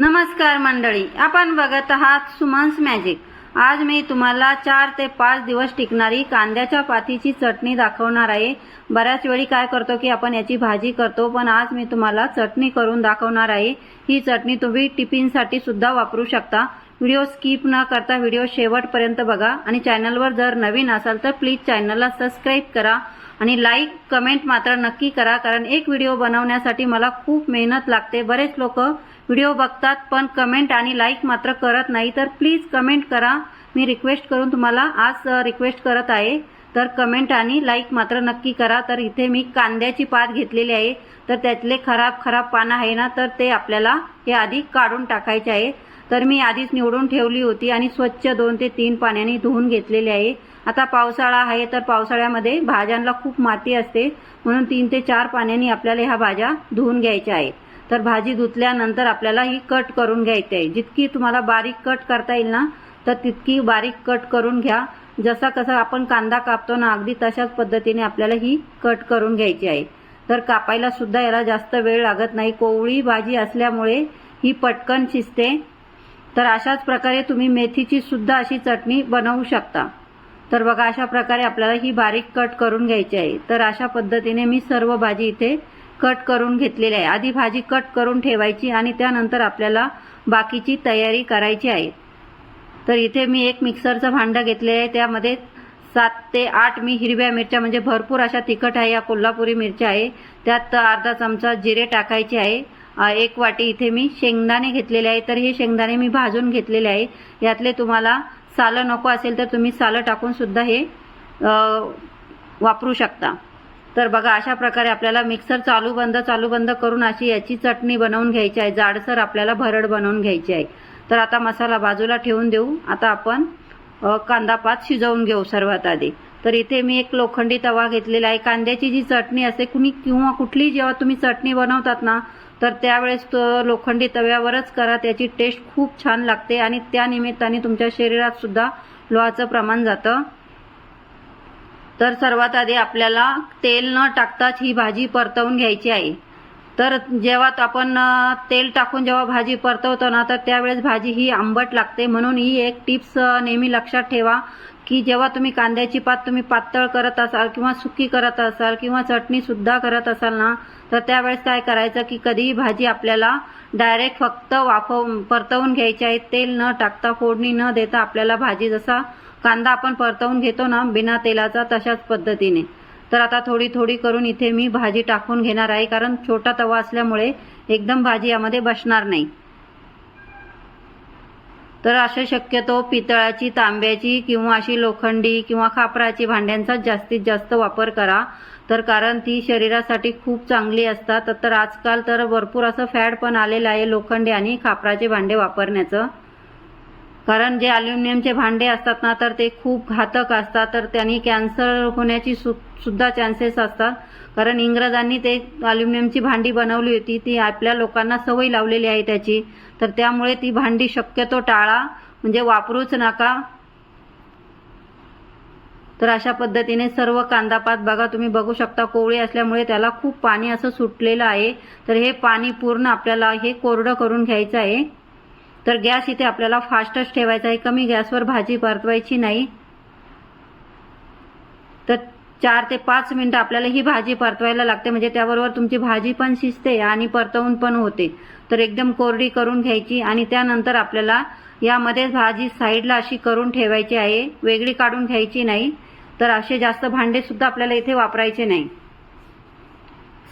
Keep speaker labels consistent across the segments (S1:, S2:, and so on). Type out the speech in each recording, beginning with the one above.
S1: नमस्कार मंडळी आपण बघत आहात सुमन्स मॅजिक आज मी तुम्हाला चार ते पाच दिवस टिकणारी कांद्याच्या पातीची चटणी दाखवणार आहे. बऱ्याच वेळी काय करतो की आपण याची भाजी करतो पण आज मी तुम्हाला चटणी करून दाखवणार आहे. ही चटणी तुम्ही टिफिनसाठी सुद्धा वापरू शकता. व्हिडिओ स्किप न करता व्हिडिओ शेवटपर्यंत बघा आणि चॅनलवर जर नवीन असाल तर प्लीज चॅनलला सबस्क्राईब करा आणि लाईक कमेंट मात्र नक्की करा कारण एक व्हिडिओ बनवण्यासाठी मला खूप मेहनत लागते. बरेच लोक व्हिडिओ बघतात पण कमेंट आणि लाईक मात्र करत नाही. तर प्लीज कमेंट करा. मी रिक्वेस्ट करून तुम्हाला आज रिक्वेस्ट करत आहे. तर कमेंट आणि लाईक मात्र नक्की करा. तर इथे मी कांद्याची पात घेतलेली आहे. तर त्यातले खराब खराब पानं आहे ना तर ते आपल्याला हे आधी काढून टाकायचे आहे. तर मी आधीच निवडून ठेवली होती आणि स्वच्छ दोन ते तीन पाण्याने धुवून घेतलेली आहे. आता पावसाळा आहे तर पावसाळ्यामध्ये भाज्यांना खूप माती असते. म्हणून तीन ते चार पाण्याने आपल्याला ह्या भाज्या धुवून घ्यायच्या आहे तर भाजी धुतल्यानंतर आपल्याला ही कट करून घ्यायची आहे. जितकी तुम्हाला बारीक कट करता येईल ना तर तितकी बारीक कट करून घ्या. जसा कसा आपण कांदा कापतो ना अगदी तशाच पद्धतीने आपल्याला ही कट करून घ्यायची आहे. तर कापायला सुद्धा याला जास्त वेळ लागत नाही. कोवळी भाजी असल्यामुळे ही पटकन शिजते. तर अशाच प्रकारे तुम्ही मेथीची सुद्धा अशी चटणी बनवू शकता. तर बघा अशा प्रकारे आपल्याला ही बारीक कट करून घ्यायची आहे. तर अशा पद्धतीने मी सर्व भाजी इथे कट करून घेतलेली आहे. आधी भाजी कट करून ठेवायची आणि त्यानंतर आपल्याला बाकीची तयारी करायची आहे. तर इथे मी एक मिक्सरचं भांडं घेतलेलं आहे. त्यामध्ये सात ते आठ मी हिरव्या मिरच्या म्हणजे भरपूर अशा तिखट आहे या कोल्हापुरी मिरच्या आहे. त्यात अर्धा चमचा जिरे टाकायचे आहे. एक वाटी इथे मी शेंगदाणे घेतलेले आहे. तर हे शेंगदाणे मी भाजून घेतलेले आहे. यातले तुम्हाला सालं नको असेल तर तुम्ही सालं टाकून सुद्धा हे वापरू शकता. तर बघा अशा प्रकारे आपल्याला मिक्सर चालू बंद चालू बंद करून अशी याची चटणी बनवून घ्यायची आहे. जाडसर आपल्याला भरड बनवून घ्यायची आहे. तर आता मसाला बाजूला ठेवून देऊ. आता आपण कांदा पात शिजवून घेऊ सर्वात आधी. तर इथे मी एक लोखंडी तवा घेतलेला आहे. कांद्याची जी चटणी असते कुणी किंवा कुठली जेव्हा तुम्ही चटणी बनवतात ना तर त्यावेळेस तो लोखंडी तव्यावरच करा. त्याची टेस्ट खूप छान लागते आणि त्या निमित्ताने तुमच्या शरीरात सुद्धा लोहाचं प्रमाण जातं. तर सर्वात आधी आपल्याला तेल न टाकताच ही भाजी परतवून घ्यायची आहे. तर जेव्हा आपण तेल टाकून जेव्हा भाजी परतवतो ना तर त्यावेळेस भाजी ही आंबट लागते. म्हणून ही एक टिप्स नेहमी लक्षात ठेवा की जेव्हा तुम्ही कांद्याची पात तुम्ही पातळ करत असाल किंवा सुकी करत असाल किंवा चटणी सुद्धा करत असाल ना तर त्यावेळेस काय करायचं की कधीही भाजी आपल्याला डायरेक्ट फक्त वाफव परतवून घ्यायची आहे. तेल न टाकता फोडणी न देता आपल्याला भाजी जसा कांदा आपण परतवून घेतो ना बिना तेलाचा तशाच पद्धतीने. तर आता थोडी थोडी करून इथे मी भाजी टाकून घेणार आहे कारण छोटा तवा असल्यामुळे एकदम भाजी यामध्ये बसणार नाही. तर असं शक्यतो पितळाची तांब्याची किंवा अशी लोखंडी किंवा खापराची भांड्यांचा जास्तीत जास्त वापर करा. तर कारण ती शरीरासाठी खूप चांगली असतात. तर आजकाल तर भरपूर असं फॅड पण आलेलं आहे लोखंडी आणि खापराचे भांडे वापरण्याचं. कारण जे अल्युमिनियमचे भांडे असतात ना तर ते खूप घातक असतात तर त्यांनी कॅन्सर होण्याची सु सुद्धा चान्सेस असतात. कारण इंग्रजांनी ते अल्युमिनियमची भांडी बनवली होती ती आपल्या लोकांना सवय लावलेली आहे त्याची. तर त्यामुळे ती भांडी शक्यतो टाळा म्हणजे वापरूच नका. तर अशा पद्धतीने सर्व कांदापात बघा तुम्ही बघू शकता कोवळी असल्यामुळे त्याला खूप पाणी असं सुटलेलं आहे. तर हे पाणी पूर्ण आपल्याला हे कोरडं करून घ्यायचं आहे. तर गॅस इथे आपल्याला फास्टच ठेवायचा आहे. कमी गॅसवर भाजी परतवायची नाही. तर चार ते पाच मिनटं आपल्याला ही भाजी परतवायला लागते. म्हणजे त्याबरोबर तुमची भाजी पण शिजते आणि परतवून पण होते. तर एकदम कोरडी करून घ्यायची आणि त्यानंतर आपल्याला यामध्ये भाजी साईडला अशी करून ठेवायची आहे. वेगळी काढून घ्यायची नाही. तर असे जास्त भांडे सुद्धा आपल्याला इथे वापरायचे नाही.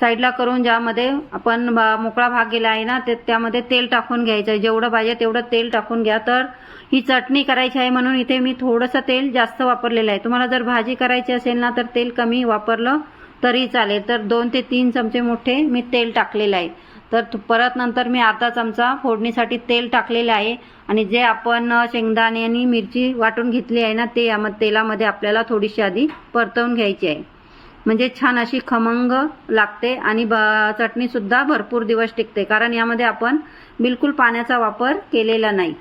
S1: साईडला करून ज्यामध्ये आपण मोकळा भाग गेला आहे ना ते त्यामध्ये तेल टाकून घ्यायचं. आहे जेवढं पाहिजे तेवढं तेल टाकून घ्या. तर ही चटणी करायची आहे म्हणून इथे मी थोडंसं तेल जास्त वापरलेलं आहे. तुम्हाला जर भाजी करायची असेल ना तर तेल कमी वापरलं तरी चालेल. तर दोन ते तीन चमचे मोठे मी तेल टाकलेलं आहे. तर परत नंतर मी अर्धा चमचा फोडणीसाठी तेल टाकलेलं आहे. आणि जे आपण शेंगदाणे आणि मिरची वाटून घेतली आहे ना ते यामध्ये तेलामध्ये आपल्याला थोडीशी आधी परतवून घ्यायची आहे. म्हणजे छान अशी खमंग लागते आणि ब चटणीसुद्धा भरपूर दिवस टिकते. कारण यामध्ये आपण बिलकुल पाण्याचा वापर केलेला नाही.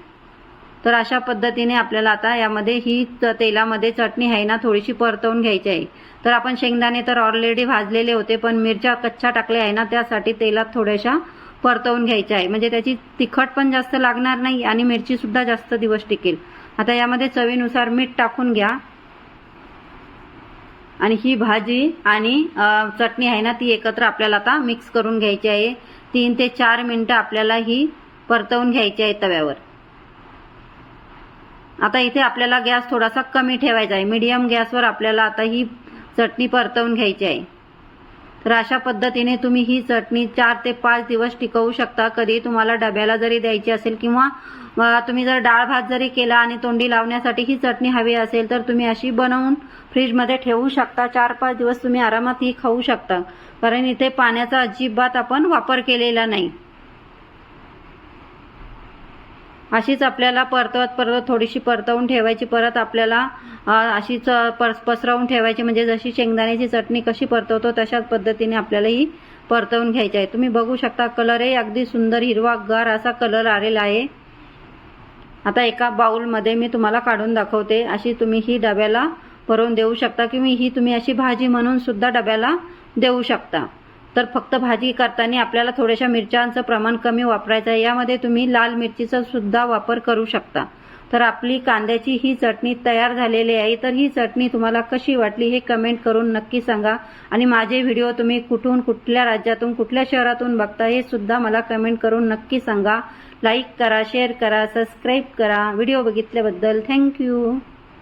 S1: तर अशा पद्धतीने आपल्याला आता यामध्ये ही तेलामध्ये चटणी आहे ना थोडीशी परतवून घ्यायची आहे. तर आपण शेंगदाणे तर ऑलरेडी भाजलेले होते पण मिरच्या कच्च्या टाकल्या आहे ना त्यासाठी तेलात थोड्याशा परतवून घ्यायच्या आहे. म्हणजे त्याची तिखट पण जास्त लागणार नाही आणि मिरची सुद्धा जास्त दिवस टिकेल. आता यामध्ये चवीनुसार मीठ टाकून घ्या. आणि ही भाजी आणि चटणी आहे ना ती एकत्र आपल्याला आता मिक्स करून घ्यायची आहे. तीन ते चार मिनटं आपल्याला ही परतवून घ्यायची आहे तव्यावर. आता इथे आपल्याला गॅस थोडासा कमी ठेवायचा आहे. मीडियम गॅसवर आपल्याला आता ही चटणी परतवून घ्यायची आहे. तर अशा पद्धतीने तुम्ही ही चटणी चार ते पाच दिवस टिकवू शकता. कधी तुम्हाला डब्याला जरी द्यायची असेल किंवा तुम्ही जर डाळ भात जरी केला आणि तोंडी लावण्यासाठी ही चटणी हवी असेल तर तुम्ही अशी बनवून फ्रीजमध्ये ठेवू शकता. चार पाच दिवस तुम्ही आरामात ही खाऊ शकता. कारण इथे पाण्याचा अजिबात आपण वापर केलेला नाही. अशीच आपल्याला परतवत परत थोडीशी परतवून ठेवायची परत आपल्याला अशीच पस पसरवून ठेवायची. म्हणजे जशी शेंगदाण्याची चटणी कशी परतवतो तशाच पद्धतीने आपल्याला ही परतवून घ्यायची आहे. तुम्ही बघू शकता कलरही अगदी सुंदर हिरवागार असा कलर आलेला आहे. आता एका बाऊलमध्ये मी तुम्हाला काढून दाखवते. अशी तुम्ही ही डब्याला भरून देऊ शकता किंवा ही तुम्ही अशी भाजी म्हणून सुद्धा डब्याला देऊ शकता. तर फक्त भाजी करताना आपल्याला थोड्याशा मिरच्यांचं प्रमाण कमी वापरायचं आहे. यामध्ये तुम्ही लाल मिरचीचा सुद्धा वापर करू शकता. तर आपली कांद्याची ही चटणी तयार झालेली आहे. तर ही चटणी तुम्हाला कशी वाटली हे कमेंट करून नक्की सांगा. आणि माझे व्हिडिओ तुम्ही कुठून कुठल्या राज्यातून कुठल्या शहरातून बघता हे सुद्धा मला कमेंट करून नक्की सांगा. लाईक करा शेअर करा सबस्क्राईब करा. Video बघितल्याबद्दल thank you